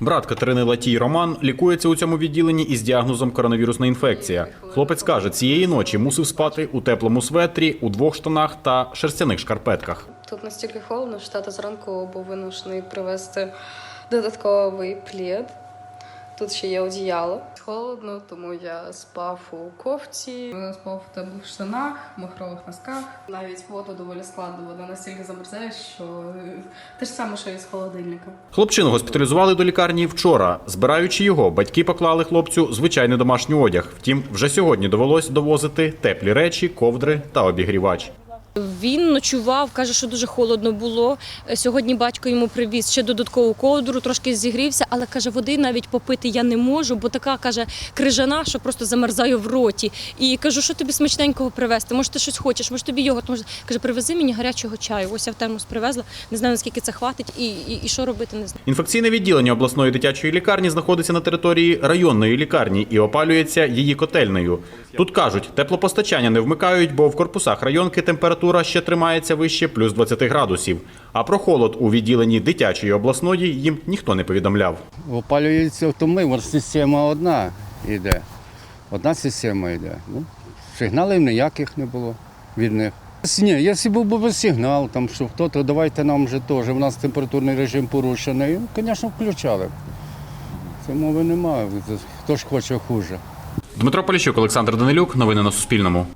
Брат Катерини Латій Роман лікується у цьому відділенні із діагнозом коронавірусна інфекція. Хлопець каже, цієї ночі мусив спати у теплому светрі, у двох штанах та шерстяних шкарпетках. Тут настільки холодно, що тато зранку був вимушений привезти додатковий плід. Тут ще є одіяло. Холодно, тому я спав у кофті, я спав в теплих штанах, махрових носках. Навіть воду доволі складно, вона настільки замерзає, що е, те ж саме, що і з холодильника. Хлопчину госпіталізували до лікарні вчора. Збираючи його, батьки поклали хлопцю звичайний домашній одяг. Втім, вже сьогодні довелось довозити теплі речі, ковдри та обігрівач. Він ночував, каже, що дуже холодно було. Е, Сьогодні батько йому привіз ще додаткову ковдру, трошки зігрівся, але каже, води навіть попити я не можу, бо така каже крижана, що просто замерзаю в роті. І кажу, що тобі смачненького привезти? Може, ти щось хочеш, може тобі йогурт? Може, каже, привези мені гарячого чаю. Ось я в термос привезла. Не знаю наскільки це хватить, і, і, і що робити, не знаю. Інфекційне відділення обласної дитячої лікарні знаходиться на території районної лікарні і опалюється її котельнею. Тут кажуть, теплопостачання не вмикають, бо в корпусах районки температура ще тримається вище плюс 20 градусів. А про холод у відділенні дитячої обласної їм ніхто не повідомляв. Опалюється автомивор, система одна йде. Одна система йде. Ну, сигналів ніяких не було від них. Ні, якщо був би сигнал, там, що хто, то давайте нам вже теж. У нас температурний режим порушений. Ну, звісно, включали. Це мови немає. Хто ж хоче хуже. Дмитро Поліщук, Олександр Данилюк. Новини на Суспільному.